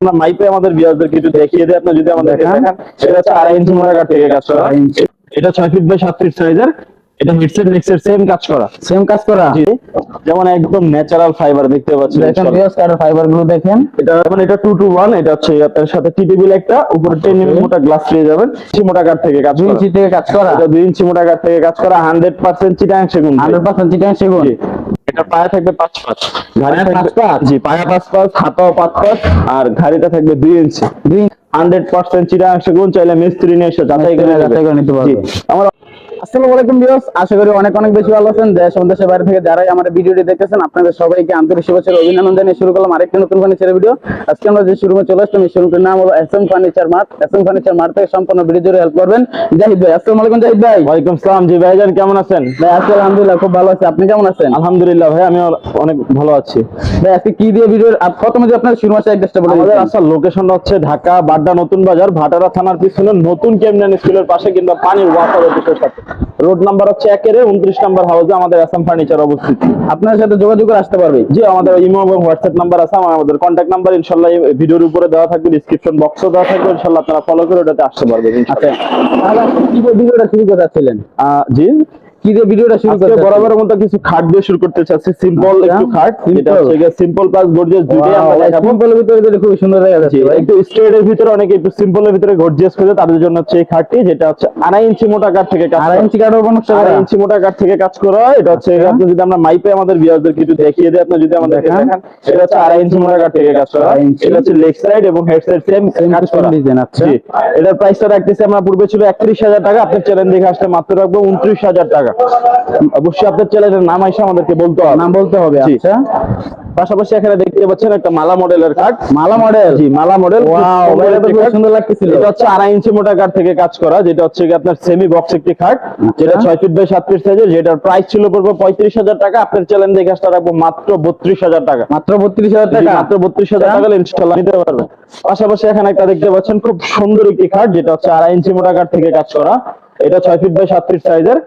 আমরা মাইপে আমাদের দেখিয়ে দিই আপনি যদি আমাদের দেখান। হচ্ছে আড়াই ইঞ্চি থেকে কাজ করা এটা ফিট বাই ফিট সাইজের এটা হেডসেট নেক্সের সেম কাজ করা। সেম কাজ করা। যেমন একদম ন্যাচারাল ফাইবার দেখতে পাচ্ছেন দেখেন ভিউয়ার্স কাঠের ফাইবারগুলো দেখেন। এটা মানে এটা টু টু ওয়ান এটা হচ্ছে আপনার সাথে টি টেবিল একটা উপরে টেন এম মোটা গ্লাস পেয়ে যাবেন। ইঞ্চি মোটা কাঠ থেকে কাজ করা। ইঞ্চি থেকে কাজ করা। এটা দুই ইঞ্চি মোটা কাঠ থেকে কাজ করা হান্ড্রেড পার্সেন্ট চিটাং সেগুন হান্ড্রেড পার্সেন্ট চিকেন সেগুন। এটা পায়া থাকবে পাঁচ পাঁচ। ঘাড়ি পায়া পাঁচ থাকবে জি পায়া পাঁচ পাঁচ হাতাও পাঁচ পাঁচ আর ঘাড়িটা থাকবে দুই ইঞ্চি। হান্ড্রেড পার্সেন্ট চিটাং গুণ চাইলে মিস্ত্রি নিয়ে এসে যাচাই করে নিতে পারবে। আমার আসসালামু আলাইকুম ভিউয়ার্স আশা করি অনেক অনেক বেশি ভালো আছেন। দেশ এবং দেশের বাইরে থেকে যারাই আমার ভিডিওটি দেখতেছেন আপনাদের সবাইকে আন্তরিক শুভেচ্ছা ও অভিনন্দন জানিয়ে শুরু করলাম আরেকটি নতুন ফার্নিচারের ভিডিও। আজকে আমরা যে শোরুমে চলে আসলাম এই শোরুমটির নাম হলো S M furniture mart. S M furniture mart থেকে সম্পূর্ণ ভিডিও জুড়ে হেল্প করবেন। জাহিদ ভাই আসসালামু আলাইকুম জাহিদ ভাই। ওয়ালাইকুম সালাম জি ভাইজান কেমন আছেন? ভাই আলহামদুলিল্লাহ খুব ভালো আছি। আপনি কেমন আছেন? আলহামদুলিল্লাহ ভাই আমি অনেক ভালো আছি। ভাই আজকে কি দিয়ে ভিডিও প্রথমে যে আপনার শুরু মাসে অ্যাড্রেসটা বলে আমাদের দিন আসার লোকেশনটা হচ্ছে ঢাকা বাড্ডা নতুন বাজার ভাটারা থানার পিছনে নতুন কেমনান স্কুলের পাশে কিংবা পানির ওয়াটার অফিসের সাথে। রোড নাম্বার হচ্ছে একের উনত্রিশ নাম্বার হাউসে আমাদের আসাম ফার্নিচার অবস্থিত। আপনার সাথে যোগাযোগ করে আসতে পারবে। যে আমাদের ইমো এবং হোয়াটসঅ্যাপ নাম্বার আছে আমাদের কন্ট্যাক্ট নাম্বার ইনশাল্লাহ এই ভিডিওর উপরে দেওয়া থাকবে ডিসক্রিপশন বক্সও দেওয়া থাকবে ইনশাল্লাহ আপনারা ফলো করে ওটাতে আসতে পারবেন আচ্ছা তাহলে কি ভিডিওটা শুরু করতে চাচ্ছিলেন? জি? কি দিয়ে ভিডিওটা শুরু করতে বরাবরের মতো কিছু খাট দিয়ে শুরু করতে চাচ্ছি। সিম্পল আচ্ছা, একটু খাট। যেটা। হচ্ছে সিম্পল প্লাস গর্জিয়াস দুইটাই আমরা দেখাবো। সিম্পলের ভিতরে তো খুব সুন্দর দেখা যাচ্ছে একটু ভিতরে অনেকে একটু সিম্পলের ভিতরে গর্জিয়াস করে তাদের জন্য হচ্ছে এই খাটটি যেটা হচ্ছে আড়াই ইঞ্চি মোটা কাঠ থেকে কাজ আড়াই। ইঞ্চি কাঠের আড়াই ইঞ্চি মোটা কাঠ থেকে কাজ করা। এটা হচ্ছে আচ্ছা। আপনি যদি আমরা মাইপে আমাদের বিয়ারদের কিছু দেখিয়ে দিই আপনি যদি আমাদের দেখান। এটা হচ্ছে আড়াই ইঞ্চি মোটা কাঠ থেকে কাজ করা। এটা হচ্ছে লেগ সাইড এবং হেড সাইড সেম কাজ করা। আচ্ছা। এটার প্রাইসটা রাখতেছি আমরা পূর্বে ছিল একত্রিশ হাজার টাকা আপনার চ্যানেল দেখে আসলে মাত্র রাখব উনত্রিশ হাজার টাকা। অবশ্যই আপনার চ্যানেলের নাম আইসা আমাদেরকে বলতে হবে। নাম বলতে হবে আচ্ছা। পাশাপাশি এখানে দেখতে পাচ্ছেন একটা মালা মডেলের কাঠ মালা মডেল? জি মালা মডেল। সুন্দর লাগতেছিল। এটা হচ্ছে আড়াই ইঞ্চি মোটা কাঠ থেকে কাজ করা যেটা হচ্ছে কি আপনার সেমি বক্স একটি খাট যেটা ছয় ফিট বাই সাত ফিট সাইজের যেটার প্রাইস ছিল পড়বে পঁয়ত্রিশ হাজার টাকা। আপনার চ্যালেঞ্জ দেখে আসতে রাখব মাত্র বত্রিশ হাজার টাকা। মাত্র বত্রিশ হাজার টাকা? মাত্র বত্রিশ হাজার টাকা ইনশাল্লাহ নিতে পারবেন। পাশাপাশি এখানে একটা দেখতে পাচ্ছেন খুব সুন্দর একটি খাট যেটা হচ্ছে আড়াই ইঞ্চি মোটা কাঠ থেকে কাজ করা। এটা ছয় ফিট বাই সাত ফিট সাইজের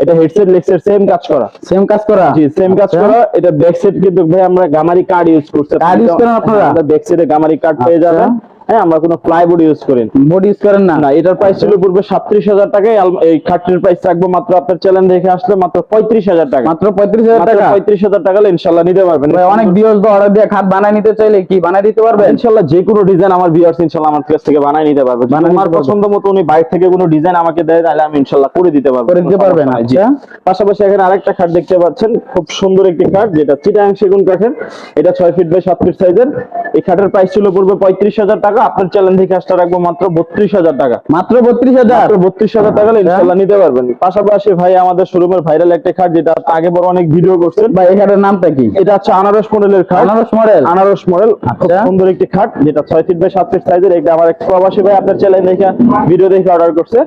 এটা হেডসেট লেগসেট সেম কাজ করা সেম কাজ করা জি সেম কাজ আচ্ছা। করা এটা ব্যাক সাইড কিন্তু ভাই আমরা গামারি কার্ড ইউজ করছি কার্ড ইউজ করেন আপনারা? ব্যাক সাইডে গামারি কার্ড পেয়ে আচ্ছা। যাবেন হ্যাঁ আমরা কোনো প্লাইবোর্ড ইউজ করি না। বডি ইউজ করেন না? না এটার প্রাইস ছিল পূর্বে সাতত্রিশ হাজার টাকায় এই খাটটির প্রাইস মাত্র আপনার চ্যানেল দেখে আসলে মাত্র পঁয়ত্রিশ হাজার টাকা। মাত্র পঁয়ত্রিশ হাজার টাকা? পঁয়ত্রিশ হাজার টাকা ইনশাল্লাহ নিতে পারবেন। ভাই অনেক ভিউয়ার্স তো অর্ডার দিয়ে খাট বানায় নিতে চাইলে কি বানায় দিতে পারবেন? ইনশাল্লাহ যে কোনো ডিজাইন আমার ভিউয়ার্স ইনশাল্লাহ আমার কাছ থেকে বানাই নিতে পারবে। আমার পছন্দ মতো উনি বাইরে থেকে কোনো ডিজাইন আমাকে দেয় তাহলে আমি ইনশাল্লাহ করে দিতে পারব। করে দিতে পারবেন। আচ্ছা। পাশাপাশি এখানে আরেকটা খাট দেখতে পাচ্ছেন খুব সুন্দর একটি খাট যেটা চিটাং সেগুন কাঠের। এটা ছয় ফিট বাই সাত ফিট সাইজের এই খাটের প্রাইস ছিল পূর্বে পঁয়ত্রিশ হাজার টাকা। আপনার চ্যানেল থেকে আসতে রাখব মাত্র বত্রিশ হাজার টাকা। মাত্র বত্রিশ হাজার? বত্রিশ হাজার টাকা ইনশাল্লাহ নিতে পারবেন। পাশাপাশি ভাই আমাদের শোরুমের ভাইরাল একটা খাট যেটা আগে বড় অনেক ভিডিও করছেন। ভাই এই খাটের নামটা কি? এটা হচ্ছে আনারস মডেলের খাট। আনারস মডেল? আনারস মডেল। খুব আচ্ছা। সুন্দর একটি খাট যেটা ছয় ফিট বাই সাত ফিট সাইজের এটা আমার এক প্রবাসী ভাই আপনার চ্যানেল দেখে ভিডিও দেখে অর্ডার করছে।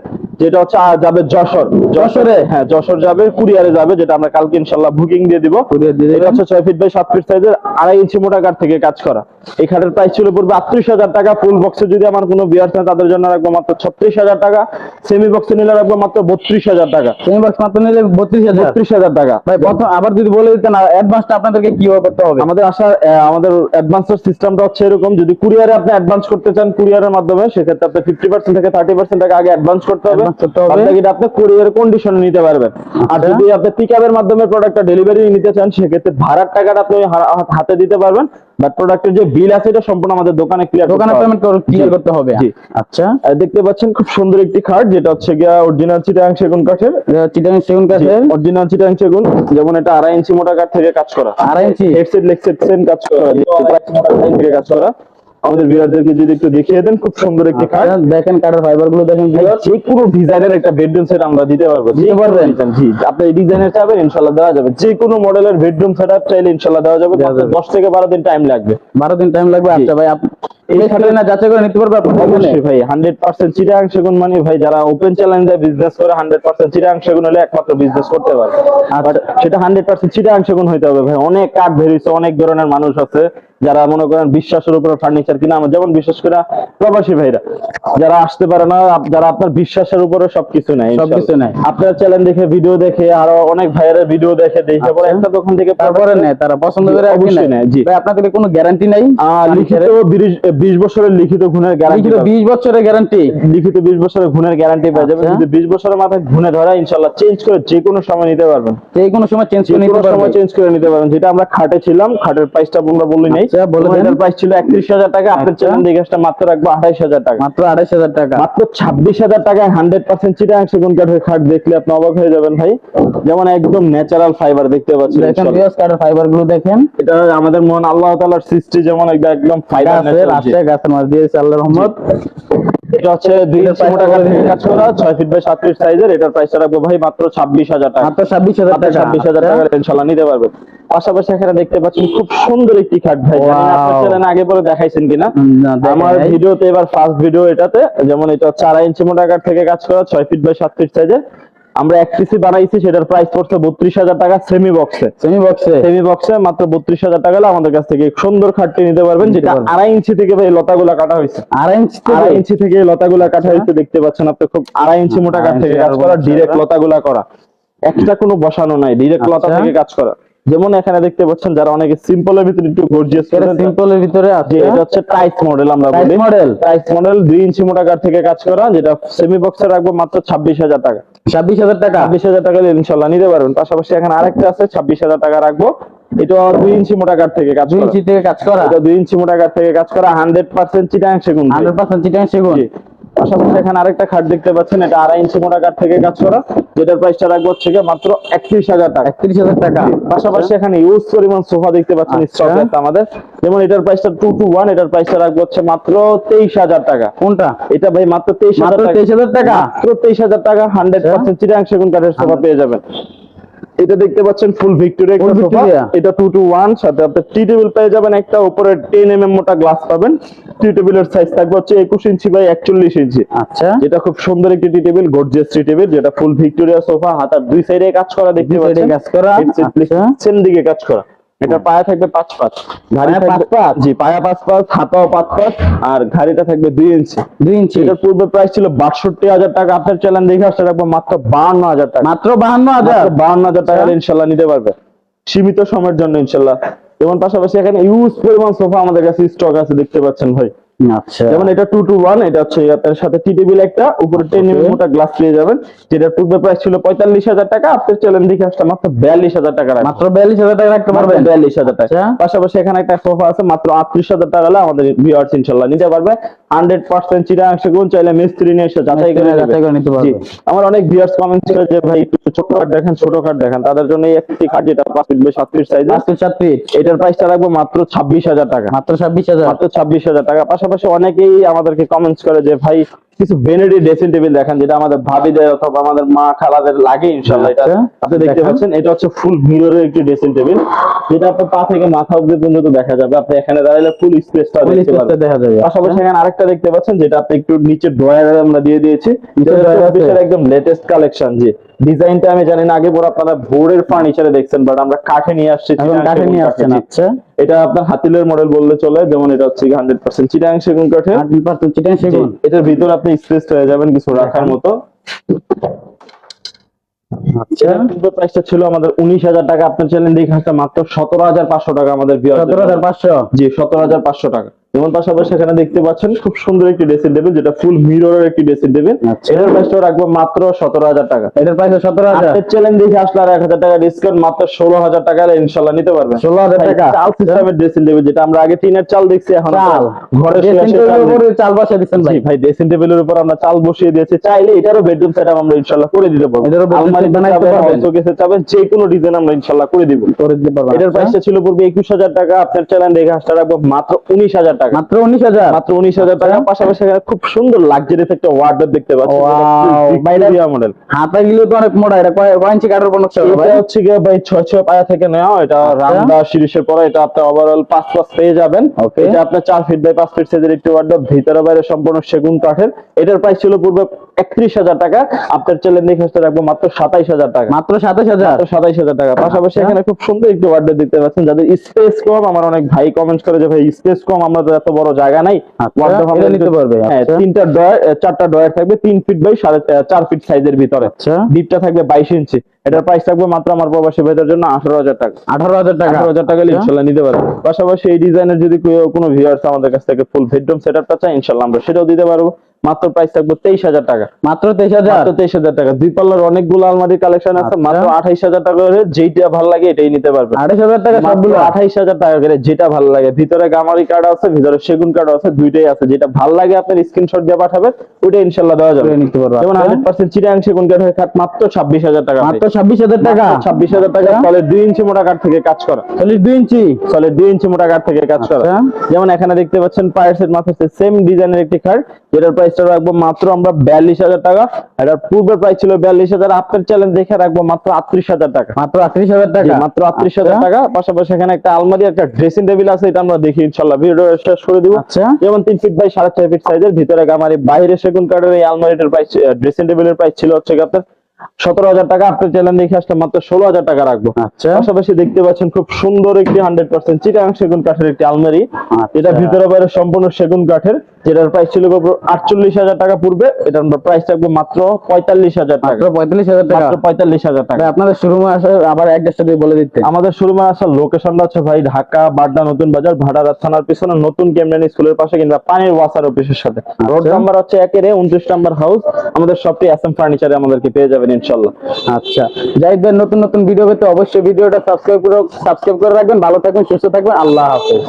যেটা হচ্ছে যাবে যশোর। যশোরে? হ্যাঁ যশোর যাবে কুরিয়ারে যাবে যেটা আমরা কালকে ইনশাল্লাহ বুকিং দিয়ে দিব। এটা হচ্ছে ছয় ফিট বাই সাত ফিট সাইজের আড়াই ইঞ্চি মোটা কাঠ থেকে কাজ করা। এই খাটের প্রাইস ছিল আটত্রিশ হাজার টাকা ফুল বক্সে যদি আমার কোনো বিয়ার থাকে তাদের জন্য রাখব মাত্র ছত্রিশ হাজার টাকা। সেমি বক্সে নিলে রাখব মাত্র বত্রিশ হাজার টাকা। সেমি বক্স মাত্র নিলে বত্রিশ হাজার? বত্রিশ হাজার টাকা। ভাই প্রথম আবার যদি বলে দিতেন অ্যাডভান্সটা আপনাদেরকে কীভাবে করতে হবে? আমাদের আসার আমাদের অ্যাডভান্সের সিস্টেমটা হচ্ছে এরকম যদি কুরিয়ারে আপনি অ্যাডভান্স করতে চান কুরিয়ারের মাধ্যমে সেক্ষেত্রে আপনি ফিফটি পার্সেন্ট থেকে থার্টি পার্সেন্ট টাকা আগে অ্যাডভান্স করতে হবে। করতে হবে। এটা আপনি কুরিয়ার কন্ডিশনে নিতে পারবেন। আর আচ্ছা। যদি আপনি পিকআপের মাধ্যমে প্রোডাক্টটা ডেলিভারি নিতে চান সেক্ষেত্রে ভাড়ার টাকাটা আপনি হা- হা- হাতে দিতে পারবেন। বাট প্রোডাক্টের যে বিল আছে এটা সম্পূর্ণ আমাদের দোকানে ক্লিয়ার দোকানে পেমেন্ট ক্লিয়ার করতে হবে। আচ্ছা। দেখতে পাচ্ছেন খুব সুন্দর একটি খাট যেটা হচ্ছে গিয়া অরিজিনাল চিটাং সেগুন কাঠের। চিটাং সেগুন কাঠের? অরিজিনাল চিটাং সেগুন। যেমন এটা আড়াই ইঞ্চি মোটা কাঠ থেকে কাজ করা। আড়াই ইঞ্চি? হেডসেট কাজ করা। থেকে কাজ করা। আমাদের বিরাটদেরকে যদি একটু দেখিয়ে দেন খুব সুন্দর একটি খাট আচ্ছা, দেখেন কাঠের ফাইবারগুলো দেখেন। যে কোনো ডিজাইনের একটা বেডরুম সেট আমরা দিতে পারব। দিতে পারবেন? জি আপনি এই ডিজাইনের চাইবেন ইনশাল্লাহ দেওয়া যাবে। যে কোনো মডেলের বেডরুম সেটআপ চাইলে ইনশাল্লাহ দেওয়া যাবে। দেওয়া যাবে। দশ থেকে বারো দিন টাইম লাগবে। বারো দিন টাইম লাগবে। আচ্ছা ভাই আপনি এই খাটে না যাচাই করে নিতে পারবে অবশ্যই ভাই হান্ড্রেড পার্সেন্ট চিটাং সেগুন মানে ভাই যারা ওপেন চ্যালেঞ্জে বিজনেস করে হান্ড্রেড পার্সেন্ট চিটাং সেগুন হলে একমাত্র বিজনেস করতে পারবে। আচ্ছা। But সেটা হান্ড্রেড পার্সেন্ট চিটাং সেগুন হইতে হবে ভাই। অনেক কাঠ বেরিয়েছে অনেক ধরনের মানুষ আছে। যারা মনে করেন বিশ্বাসের উপরে ফার্নিচার কিনা আমার যেমন বিশেষ করে প্রবাসী ভাইরা যারা আসতে পারে না যারা আপনার বিশ্বাসের উপরে সবকিছু নেয় সবকিছু নেয়। আপনার চ্যানেল দেখে ভিডিও দেখে আরও অনেক ভাইয়ের ভিডিও দেখে দেখে পরে আচ্ছা। একটা দোকান থেকে তারপরে নেয় তারা পছন্দ করে অবশ্যই নেয়। জি। ভাই আপনাদের কোনো গ্যারান্টি নাই? লিখিত বিশ বছরের লিখিত গুণের গ্যারান্টি লিখিত বিশ বছরের গ্যারান্টি লিখিত বিশ বছরের গুণের গ্যারান্টি পেয়ে যাবেন আচ্ছা। যদি বিশ বছরের মাথায় ঘুনে ধরা ইনশাল্লাহ চেঞ্জ করে যে কোনো সময় নিতে পারবেন। যে কোনো সময় চেঞ্জ করে নিতে কোনো সময় পারবে। চেঞ্জ করে নিতে পারবেন। যেটা আমরা খাটে ছিলাম খাটের প্রাইসটা আমরা বললি নেই। আচ্ছা, বলে এটার প্রাইস ছিল একত্রিশ হাজার টাকা আপনার আচ্ছা। চ্যানেল মাত্র রাখব আঠাইশ হাজার টাকা। মাত্র টাকা। মাত্র টাকায় চিটাং সেগুন কাঠের খাট দেখলে আপনি অবাক হয়ে যাবেন ভাই। যেমন একদম ন্যাচারাল ফাইবার দেখতে পাচ্ছেন দেখেন। কাঠের ফাইবারগুলো দেখেন। এটা আমাদের মন আল্লাহ তাআলার সৃষ্টি যেমন একদম ফাইবার গাছের আছে গাছের মাছ দিয়ে আল্লাহ রহমত। এটা হচ্ছে দুই ইঞ্চি মোটা কত কাঠ থেকে দিবেন? কাজ করা ছয় ফিট বাই সাত ফিট সাইজের এটার প্রাইসটা রাখব ভাই মাত্র ছাব্বিশ হাজার টাকা মাত্র ছাব্বিশ হাজার টাকা ছাব্বিশ হাজার। টাকা ইনশাল্লাহ নিতে পারবেন পাশাপাশি এখানে দেখতে পাচ্ছেন খুব সুন্দর একটি খাট ভাই. চ্যানেলে আগে পরে দেখাইছেন কিনা আমার ভিডিওতে এবার ফার্স্ট ভিডিও এটাতে যেমন এটা আড়াই ইঞ্চি মোটা কাঠ থেকে কাজ করা ছয় ফিট বাই সাত ফিট সাইজে আমরা এক পিসি বানাইছি সেটার প্রাইস পড়ছে বত্রিশ হাজার টাকা সেমি বক্সে সেমি বক্সে সেমি বক্সে মাত্র বত্রিশ হাজার টাকা হলে আমাদের কাছ থেকে সুন্দর খাটটি নিতে পারবেন যেটা আড়াই ইঞ্চি থেকে ভাই লতাগুলা কাটা হয়েছে। আড়াই ইঞ্চি আড়াই ইঞ্চি থেকে লতাগুলা কাটা হয়েছে দেখতে পাচ্ছেন আপনি খুব আড়াই ইঞ্চি মোটা কাঠ থেকে কাজ করা ডিরেক্ট ওরা। লতাগুলা করা। একটা কোনো বসানো নাই ডিরেক্ট লতা আচ্ছা। থেকে কাজ করা। যেমন এখানে দেখতে পাচ্ছেন যারা অনেকে সিম্পলের ভিতরে একটু গর্জিয়াস এটা সিম্পলের ভিতরে আছে। এটা হচ্ছে টাইস মডেল আমরা বলি। model? টাইস মডেল দুই ইঞ্চি মোটা কাঠ থেকে কাজ করা যেটা সেমি বক্সে রাখব মাত্র ছাব্বিশ হাজার টাকা। ছাব্বিশ হাজার টাকা? ছাব্বিশ হাজার টাকা দিয়ে ইনশাল্লাহ নিতে পারবেন। পাশাপাশি এখানে আরেকটা আছে ছাব্বিশ হাজার টাকা রাখব। এটা দুই ইঞ্চি মোটা কাঠ থেকে কাজ দুই করা। ইঞ্চি থেকে কাজ করা? এটা দুই ইঞ্চি মোটা কাঠ থেকে কাজ করা হান্ড্রেড পার্সেন্ট চিটাং সেগুন ভাই। হান্ড্রেড পার্সেন্ট চিটাং সেগুন। পাশাপাশি এখানে আরেকটা খাট দেখতে পাচ্ছেন এটা আড়াই ইঞ্চি মোটা কাঠ থেকে কাজ করা। যেটার প্রাইসটা রাখব হচ্ছে মাত্র একত্রিশ হাজার টাকা। একত্রিশ হাজার টাকা। পাশাপাশি এখানে ইউজ পরিমাণ সোফা দেখতে পাচ্ছেন আচ্ছা। স্টক আমাদের। যেমন এটার প্রাইসটা টু টু ওয়ান এটার প্রাইসটা রাখব হচ্ছে মাত্র তেইশ হাজার টাকা। কোনটা? এটা ভাই মাত্র তেইশ হাজার টাকা। তেইশ হাজার টাকা? মাত্র তেইশ হাজার টাকা হান্ড্রেড পার্সেন্ট সেগুন কাঠের সোফা পেয়ে যাবেন। এটা দেখতে পাচ্ছেন ফুল ভিক্টোরিয়া একটা সোফা এটা 2 টু 1 সাথে আপনি টি টেবিল পেয়ে যাবেন। একটা উপরে টেন এম এম মোটা গ্লাস পাবেন। টি টেবিলের সাইজ থাকবে হচ্ছে একুশ ইঞ্চি বাই একচল্লিশ ইঞ্চি। আচ্ছা। এটা খুব সুন্দর একটি tea table gorgeous tea table যেটা ফুল ভিক্টোরিয়া সোফা হাতার দুই সাইডে কাজ করা দেখতে পাচ্ছেন। কাজ করা, আচ্ছা। সেম দিকে কাজ করা। এটা পায়া থাকবে পাঁচ পাঁচ। ঘাড়ি থাকবে পাঁচ? জি পায়া পাঁচ পাঁচ হাতাও পাঁচ পাঁচ আর ঘাড়িটা থাকবে দুই ইঞ্চি। দুই ইঞ্চি। এটার পূর্বে প্রাইস ছিল বাষট্টি হাজার টাকা। আপনার চ্যানেল দেখে আসতে রাখব মাত্র বাহান্ন হাজার টাকা। মাত্র বাহান্ন হাজার? বাহান্ন হাজার টাকা আচ্ছা। ইনশাল্লাহ নিতে পারবে। সীমিত সময়ের জন্য ইনশাল্লাহ। এবং পাশাপাশি এখানে ইউজ পরিমাণ সোফা আমাদের কাছে স্টক আছে দেখতে পাচ্ছেন ভাই। আচ্ছা। যেমন এটা টু টু ওয়ান এটা হচ্ছে আপনার সাথে টি টেবিল একটা উপরে টেন এমএম মোটা গ্লাস পেয়ে যাবেন যেটা পূর্বে প্রাইস ছিল পঁয়তাল্লিশ হাজার টাকা আপনার চ্যালেঞ্জ দেখে আসতে মাত্র বিয়াল্লিশ হাজার টাকা। মাত্র বিয়াল্লিশ হাজার টাকা রাখতে পারবেন? বিয়াল্লিশ হাজার টাকা। আচ্ছা। পাশাপাশি এখানে একটা সোফা আছে মাত্র আটত্রিশ হাজার টাকা হলে আমাদের ভিউয়ার্স ইনশাল্লাহ নিতে পারবে। হান্ড্রেড পার্সেন্ট চিরাংশ গুণ চাইলে মিস্ত্রি নিয়ে এসে যাচাই করে যাচাই করে নিতে পারবে। আমার অনেক ভিউয়ার্স কমেন্ট ছিল যে ভাই একটু ছোট কাঠ দেখেন ছোট কাঠ দেখেন। তাদের জন্য এই একটি কাঠ যেটা পাঁচ ফিট সাত ফিট সাইজ পাঁচ ফিট সাত ফিট এটার প্রাইসটা রাখব মাত্র ছাব্বিশ হাজার টাকা। মাত্র ছাব্বিশ হাজার। মাত্র ছাব্বিশ হাজার টাকা। পাশাপাশি অনেকেই আমাদেরকে কমেন্টস করে যে ভাই কিছু ভেনেডি ড্রেসিং টেবিল দেখান যেটা আমাদের ভাবিদের অথবা আমাদের মা খালাদের লাগে ইনশাল্লাহ এটা আচ্ছা, আপনি দেখতে পাচ্ছেন এটা হচ্ছে ফুল মিররের একটি ড্রেসিং টেবিল যেটা আপনার পা থেকে মাথা অব্দি পর্যন্ত দেখা যাবে। আপনি এখানে দাঁড়ালে ফুল স্পেসটা দেখতে পাবেন দেখা যাবে। পাশাপাশি এখানে আরেকটা দেখতে পাচ্ছেন যেটা আপনি একটু নিচে ড্রয়ার আমরা দিয়ে দিয়েছি? এটা একদম লেটেস্ট কালেকশন জি। ডিজাইনটা আমি জানি না আগে পর আপনারা বোর্ডের ফার্নিচারে দেখছেন বাট আমরা কাঠে নিয়ে আসছি কাঠে নিয়ে আসছেন আচ্ছা। এটা আপনার হাতিলের মডেল বললে চলে যেমন এটা হচ্ছে হান্ড্রেড পার্সেন্ট চিটাং সেগুন কাঠে। হান্ড্রেড পার্সেন্ট চিটাং সেগুন। এটার ভিতরে আপনি স্পেস হয়ে যাবেন কিছু রাখার মতো। আচ্ছা। প্রাইসটা ছিল আমাদের উনিশ হাজার টাকা। আপনার চ্যানেল দেখে মাত্র সতেরো হাজার পাঁচশো টাকা আমাদের সতেরো হাজার পাঁচশো? জি সতেরো হাজার পাঁচশো টাকা। যেমন পাশাপাশি এখানে দেখতে পাচ্ছেন খুব সুন্দর একটি ড্রেসিং টেবিল যেটা ফুল মিররের একটি ড্রেসিং টেবিল আচ্ছা। এটার প্রাইসটা রাখব মাত্র সতেরো হাজার টাকা। এটার প্রাইস সতেরো হাজার। চ্যানেল দেখে আসলে আর এক হাজার টাকা ডিসকাউন্ট মাত্র ষোলো হাজার টাকা ইনশাল্লাহ নিতে পারবেন। ষোলো হাজার টাকা। চাল সিস্টেমের ড্রেসিং টেবিল যেটা আমরা আগে টিনের চাল দেখছি এখন চাল। ঘরে চাল টেবিলের উপরে চাল বসে দিচ্ছেন ভাই। ভাই ড্রেসিং টেবিলের উপর আমরা চাল বসিয়ে দিয়েছি। চাইলে এটারও বেডরুম সেটআপ আমরা ইনশাআল্লাহ করে দিতে পারব। এটারও আলমারি বানাইতে পারবেন? অল্প চাবেন যে কোনো ডিজাইন আমরা ইনশাআল্লাহ করে দিব। করে দিতে পারবেন এটার আচ্ছা। প্রাইসটা ছিল পূর্বে একুশ হাজার টাকা। আপনার চ্যানেল দেখে আসতে রাখব মাত্র উনিশ হাজার টাকা। টাকা। মাত্র উনিশ হাজার। মাত্র উনিশ হাজার টাকা। পাশাপাশি খুব সুন্দর একটা ওয়ার্ডরোব দেখতে ভিক্টোরিয়া মডেল হাতা গিলো তো অনেক মোটা এটা কয় কয় ইঞ্চি কাঠের প্রোডাক্ট হবে এটা হচ্ছে গিয়ে ভাই ছয় ছয় পায়া থেকে নেওয়া। এটা রামদা শিরিষের পরে এটা আপনার ওভারঅল পাঁচ পাঁচ পেয়ে যাবেন। এটা আপনার চার ফিট বাই পাঁচ ফিট সাইজের একটি ওয়ার্ডরোব ভিতরে বাইরে সম্পূর্ণ সেগুন কাঠের। এটার প্রাইস ছিল পূর্বে একত্রিশ হাজার টাকা। আপনার চ্যালেঞ্জ দেখে আসতে রাখব মাত্র সাতাইশ হাজার টাকা। মাত্র সাতাশ হাজার? সাতাইশ হাজার টাকা। পাশাপাশি আচ্ছা। এখানে খুব সুন্দর একটি ওয়ার্ডরোব দেখতে পাচ্ছেন। যাদের স্পেস কম আমার অনেক ভাই কমেন্ট করে যে ভাই স্পেস কম আমরা এত বড় জায়গা নাই। আচ্ছা, নিতে পারবে, হ্যাঁ আচ্ছা। তিনটা ড্রয়ার চারটা ড্রয়ার থাকবে তিন ফিট বাই সাড়ে চার ফিট সাইজের ভিতরে। আচ্ছা। ডিপটা থাকবে বাইশ ইঞ্চি এটার প্রাইস থাকবে মাত্র আমার প্রবাসী ভাইদের জন্য আঠারো হাজার টাকা। আঠারো হাজার টাকা? আঠারো হাজার টাকা আচ্ছা। ইনশাল্লাহ নিতে পারব। পাশাপাশি এই ডিজাইনের যদি কোনো ভিউয়ার্স আমাদের কাছ থেকে ফুল বেডরুম সেটআপটা চাই ইনশাল্লাহ আমরা সেটাও দিতে পারব। মাত্র প্রাইস থাকবে তেইশ হাজার টাকা। মাত্র তেইশ হাজার? মাত্র তেইশ হাজার টাকা। দুই পাল্লার অনেকগুলো আলমারির কালেকশন আছে আচ্ছা। মাত্র আঠাইশ হাজার টাকা করে যেইটা ভালো লাগে এটাই নিতে পারবে। আঠাশ হাজার টাকা সবগুলো? আঠাইশ হাজার টাকা করে যেটা ভালো লাগে। ভিতরে গামারি কার্ড আছে ভিতরে সেগুন কার্ড আছে দুইটাই আছে। যেটা ভালো লাগে আপনার স্ক্রিনশট দিয়ে পাঠাবেন ওইটা ইনশাল্লাহ দেওয়া যাবে। নিতে পারব। যেমন আচ্ছা। হান্ড্রেড পার্সেন্ট চিটাং সেগুন কার্ড হয়ে মাত্র ছাব্বিশ হাজার টাকা মাত্র ছাব্বিশ হাজার টাকা। ছাব্বিশ হাজার টাকা আচ্ছা। সলিড দুই ইঞ্চি মোটা কাঠ থেকে কাজ করা। দুই ইঞ্চি? সলিড দুই ইঞ্চি মোটা কাঠ থেকে কাজ করা। আচ্ছা। যেমন এখানে দেখতে পাচ্ছেন পায়ের সেট সেম ডিজাইনের একটি খাট যেটার প্রাইসটা রাখব মাত্র আমরা বিয়াল্লিশ হাজার টাকা। এটার পূর্বের প্রাইস ছিল বিয়াল্লিশ হাজার আপনার চ্যালেঞ্জ দেখে রাখব মাত্র আটত্রিশ হাজার টাকা। মাত্র আটত্রিশ হাজার টাকা। মাত্র আটত্রিশ হাজার আচ্ছা। টাকা। পাশাপাশি এখানে একটা আলমারি একটা ড্রেসিং টেবিল আছে এটা আমরা দেখি ইনশাল্লাহ ভিডিও শেষ করে দিব। যেমন তিন ফিট বাই সাড়ে চার ফিট সাইজের ভিতরে গামারি বাইরে সেগুন কাঠের এই আলমারিটার প্রাইস ড্রেসিং টেবিলের প্রাইস ছিল হচ্ছে আপনার সতেরো হাজার টাকা আপনার চ্যানেল দেখে আসলে মাত্র ষোলো হাজার টাকা রাখব। আচ্ছা। পাশাপাশি দেখতে পাচ্ছেন খুব সুন্দর একটি হান্ড্রেড পার্সেন্ট চিটাং সেগুন কাঠের একটি আলমারি। আচ্ছা। এটা ভিতরে বাইরে সম্পূর্ণ সেগুন কাঠের যেটার প্রাইস ছিল আটচল্লিশ হাজার টাকা পূর্বে এটার প্রাইস থাকবে মাত্র পঁয়তাল্লিশ হাজার টাকা। পঁয়তাল্লিশ হাজার টাকা? পঁয়তাল্লিশ হাজার টাকা। আপনাদের শোরুমে আসে আবার অ্যাড্রেসটা দিয়ে বলে দিতে আমাদের শোরুমে আসার লোকেশনটা হচ্ছে ভাই ঢাকা বাড্ডা নতুন বাজার ভাড়ারাত থানার পিছনে নতুন কেমরানি স্কুলের পাশে কিংবা পানির ওয়াসার অফিসের সাথে। রোড নাম্বার হচ্ছে একের উনত্রিশ নাম্বার হাউস আমাদের সবটি এস এম ফার্নিচারে আমাদেরকে পেয়ে যাবেন ইনশাল্লাহ। আচ্ছা যাই দেন নতুন নতুন ভিডিও পেতে অবশ্যই ভিডিওটা সাবস্ক্রাইব করে সাবস্ক্রাইব করে রাখবেন। ভালো থাকবেন, সুস্থ থাকবেন। আল্লাহ হাফেজ।